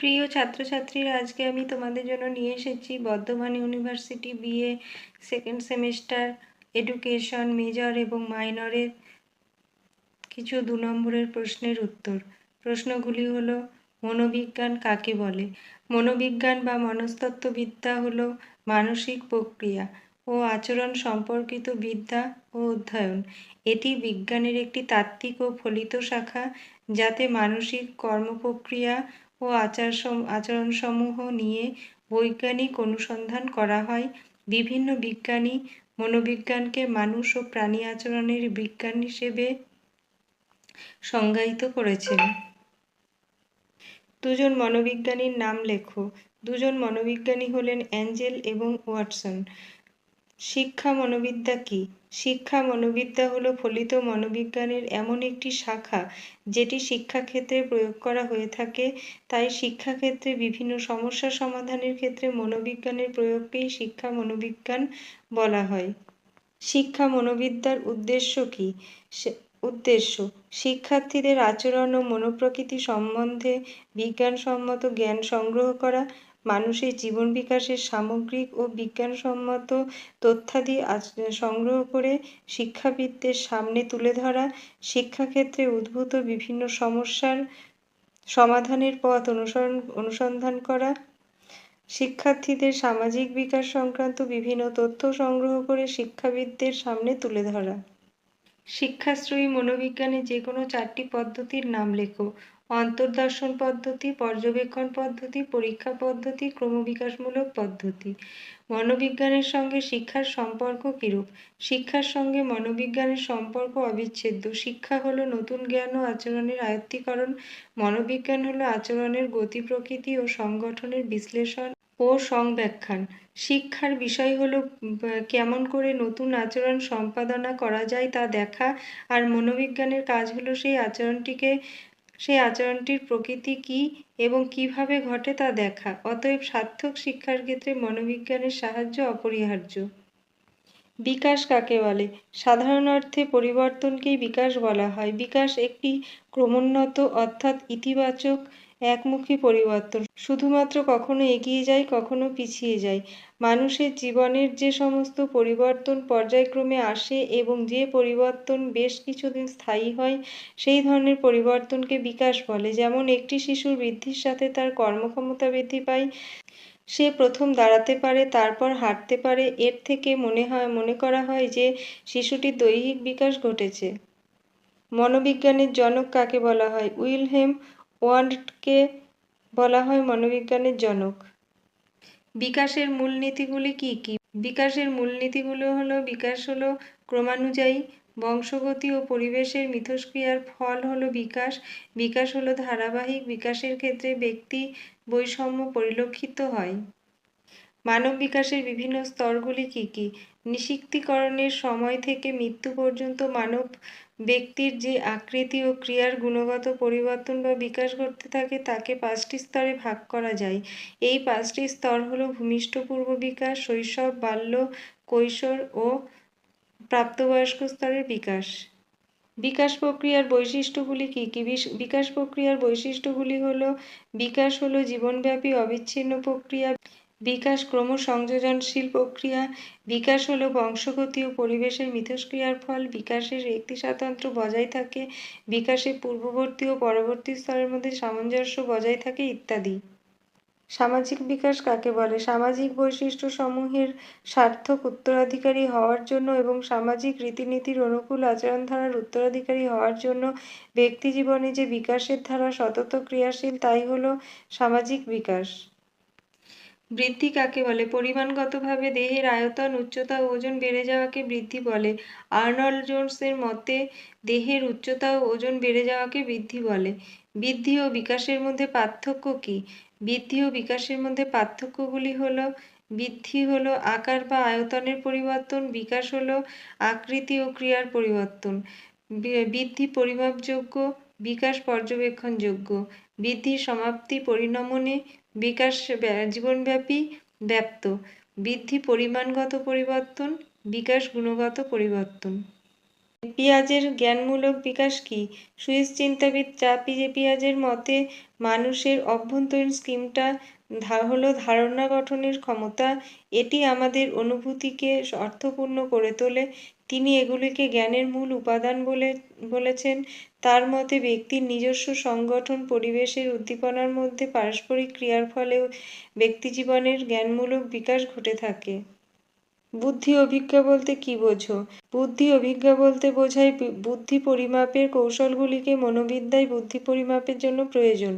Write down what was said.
প্রিয় ছাত্রছাত্রীরা, আজকে আমি তোমাদের জন্য নিয়ে এসেছি Bardhaman university BA second semester education, major এবং মাইনরের কিছু দু নম্বরের প্রশ্নের উত্তর। প্রশ্নগুলি হলো, মনোবিজ্ঞান কাকে বলে? মনোবিজ্ঞান বা মনস্তত্ত্ববিদ্যা হলো মানসিক প্রক্রিয়া ও আচরণ সম্পর্কিত বিদ্যা ও অধ্যয়ন। এটি বিজ্ঞানের একটি তাত্ত্বিক ও ফলিত শাখা যাতে মানসিক কর্মপ্রক্রিয়া ও আচার আচরণসমূহ নিয়ে বৈজ্ঞানিক অনুসন্ধান করা হয়। বিভিন্ন বিজ্ঞানী, মনোবিজ্ঞানকে মানুষ ও প্রাণী আচরণের বিজ্ঞান হিসেবে সংজ্ঞায়িত করেছেন। দুজন মনোবিজ্ঞানীর নাম লেখো। দুজন মনোবিজ্ঞানী হলেন অ্যাঞ্জেল এবং ওয়াটসন। শিক্ষা মনোবিদ্যা কি? শিক্ষা মনোবিদ্যা হলো ফলিত মনোবিজ্ঞানের এমন একটি শাখা যেটি শিক্ষাক্ষেত্রে প্রয়োগ করা হয়ে থাকে। তাই শিক্ষাক্ষেত্রে বিভিন্ন সমস্যা সমাধানের ক্ষেত্রে মনোবিজ্ঞানের প্রয়োগকেই শিক্ষা মনোবিজ্ঞান বলা হয়। শিক্ষা মনোবিদ্যার উদ্দেশ্য কি? উদ্দেশ্য, শিক্ষার্থীদের আচরণ ও মনোপ্রকৃতি সম্বন্ধে বিজ্ঞানসম্মত জ্ঞান সংগ্রহ করা মানুষের জীবন বিকাশের সামগ্রিক ও বিজ্ঞানসম্মত তথ্যাদি আজ সংগ্রহ করে শিক্ষাবিদদের সামনে তুলে ধরা, শিক্ষাক্ষেত্রে উদ্ভূত বিভিন্ন সমস্যার সমাধানের পথ অনুসরণ, অনুসন্ধান করা, শিক্ষার্থীদের সামাজিক বিকাশ সংক্রান্ত বিভিন্ন তথ্য সংগ্রহ করে শিক্ষাবিদদের সামনে তুলে ধরা। শিক্ষাশ্রয়ী মনোবিজ্ঞানের যে কোনো চারটি পদ্ধতির নাম লেখো। অন্তর্দর্শন পদ্ধতি, পর্যবেক্ষণ পদ্ধতি, পরীক্ষা পদ্ধতি, ক্রমবিকাশমূলক পদ্ধতি। মনোবিজ্ঞানের সঙ্গে শিক্ষার সম্পর্ক কীরূপ? শিক্ষার সঙ্গে মনোবিজ্ঞানের সম্পর্ক অবিচ্ছেদ্য। শিক্ষা হলো নতুন জ্ঞান ও আচরণের আয়ত্তীকরণ। মনোবিজ্ঞান হলো আচরণের গতি প্রকৃতি ও সংগঠনের বিশ্লেষণ ও সংব্যাখ্যান। শিক্ষার বিষয় হলো কেমন করে নতুন আচরণ সম্পাদনা করা যায় তা দেখা। আর মনোবিজ্ঞানের কাজ হলো সেই আচরণটিকে সেই আচরণটির প্রকৃতি কি এবং কীভাবে ঘটে তা দেখা। অতএব সার্থক শিক্ষার ক্ষেত্রে মনোবিজ্ঞানের সাহায্য অপরিহার্য। বিকাশ কাকে বলে? সাধারণ অর্থে পরিবর্তনকেই বিকাশ বলা হয়। বিকাশ একটি ক্রমোন্নত অর্থাৎ ইতিবাচক একমুখী পরিবর্তন। শুধুমাত্র কখনো এগিয়ে যায় কখনো পিছিয়ে যায় মানুষের জীবনের যে সমস্ত পরিবর্তন পর্যায়ক্রমে আসে এবং যে পরিবর্তন বেশ কিছুদিন স্থায়ী হয়, সেই ধরনের পরিবর্তনকে বিকাশ বলে। যেমন একটি শিশুর বৃদ্ধির সাথে তার কর্মক্ষমতা বৃদ্ধি পায়, সে প্রথম দাঁড়াতে পারে, তারপর হাঁটতে পারে। এর থেকে মনে হয়, মনে করা হয় যে শিশুটির দৈহিক বিকাশ ঘটেছে। মনোবিজ্ঞানের জনক কাকে বলা হয়? উইলহেম ওয়ান্ডকে বলা হয় মনোবিজ্ঞানের জনক। বিকাশের মূলনীতিগুলি কি কি? বিকাশের মূলনীতিগুলো হলো, বিকাশ হলো ক্রমানুযায়ী বংশগতি ও পরিবেশের মিথস্ক্রিয়ার ফল হলো বিকাশ। বিকাশ হলো ধারাবাহিক, বিকাশের ক্ষেত্রে ব্যক্তি বৈষম্য পরিলক্ষিত হয়। মানব বিকাশের বিভিন্ন স্তরগুলি কি কি? নিষিক্তকরণের সময় থেকে মৃত্যু পর্যন্ত মানব ব্যক্তির যে আকৃতি ও ক্রিয়ার গুণগত পরিবর্তন বা বিকাশ ঘটতে থাকে, তাকে পাঁচটি স্তরে ভাগ করা যায়। এই পাঁচটি স্তর হলো ভূমিষ্ঠ পূর্ব বিকাশ, শৈশব, বাল্য, কৈশোর ও প্রাপ্তবয়স্ক স্তরের বিকাশ। বিকাশ প্রক্রিয়ার বৈশিষ্ট্যগুলি কী? কী বিকাশ প্রক্রিয়ার বৈশিষ্ট্যগুলি হলো, বিকাশ হলো জীবনব্যাপী অবিচ্ছিন্ন প্রক্রিয়া। বিকাশ ক্রমসংযোজনশীল প্রক্রিয়া, বিকাশ হলো বংশগতি ও পরিবেশের মিথস্ক্রিয়ার ফল, বিকাশের একটি স্বাতন্ত্র্য বজায় থাকে বিকাশের পূর্ববর্তী ও পরবর্তী স্তরের মধ্যে সামঞ্জস্য বজায় থাকে ইত্যাদি। সামাজিক বিকাশ কাকে বলে? সামাজিক বৈশিষ্ট্য সমূহের সার্থক উত্তরাধিকারী হওয়ার জন্য এবং সামাজিক রীতিনীতির অনুকূল আচরণধারার উত্তরাধিকারী হওয়ার জন্য ব্যক্তি জীবনে যে বিকাশের ধারা সতত ক্রিয়াশীল, তাই হল সামাজিক বিকাশ। বৃদ্ধি কাকে বলে? পরিমাণগতভাবে দেহের আয়তন, উচ্চতা ওজন বেড়ে যাওয়াকে বৃদ্ধি বলে। আর্নল্ড জোন্সের মতে, দেহের উচ্চতা ও ওজন বেড়ে যাওয়াকে বৃদ্ধি বলে। বৃদ্ধি ও বিকাশের মধ্যে পার্থক্য কী? বৃদ্ধি ও বিকাশের মধ্যে পার্থক্যগুলি হল, বৃদ্ধি হল আকার বা আয়তনের পরিবর্তন, বিকাশ হল আকৃতি ও ক্রিয়ার পরিবর্তন। বৃদ্ধি পরিমাপযোগ্য, বিকাশ পর্যবেক্ষণযোগ্য। বৃদ্ধির সমাপ্তি পরিণমনে বিকাশ জীবনব্যাপী, ব্যাপ্ত। বৃদ্ধি, পরিমাণগত পরিবর্তন, বিকাশ, গুণগত পরিবর্তন। পিয়াজের জ্ঞানমূলক বিকাশ কি? সুইস চিন্তাবিদ চা পিয়াজের মতে মানুষের অভ্যন্তরীণ স্কিমটা হলো ধারণা গঠনের ক্ষমতা। এটি আমাদের অনুভূতিকে অর্থপূর্ণ করে তোলে। তিনি এগুলিকে জ্ঞানের মূল উপাদান বলে বলেছেন। তার মতে ব্যক্তির নিজস্ব সংগঠন পরিবেশের উদ্দীপনার মধ্যে পারস্পরিক ক্রিয়ার ফলেও ব্যক্তিজীবনের জ্ঞানমূলক বিকাশ ঘটে থাকে। বুদ্ধি অভিজ্ঞা বলতে কী বোঝো? বুদ্ধি অভিজ্ঞা বলতে বোঝায় বুদ্ধি পরিমাপের কৌশলগুলিকে মনোবিদ্যায় বুদ্ধি পরিমাপের জন্য প্রয়োজন।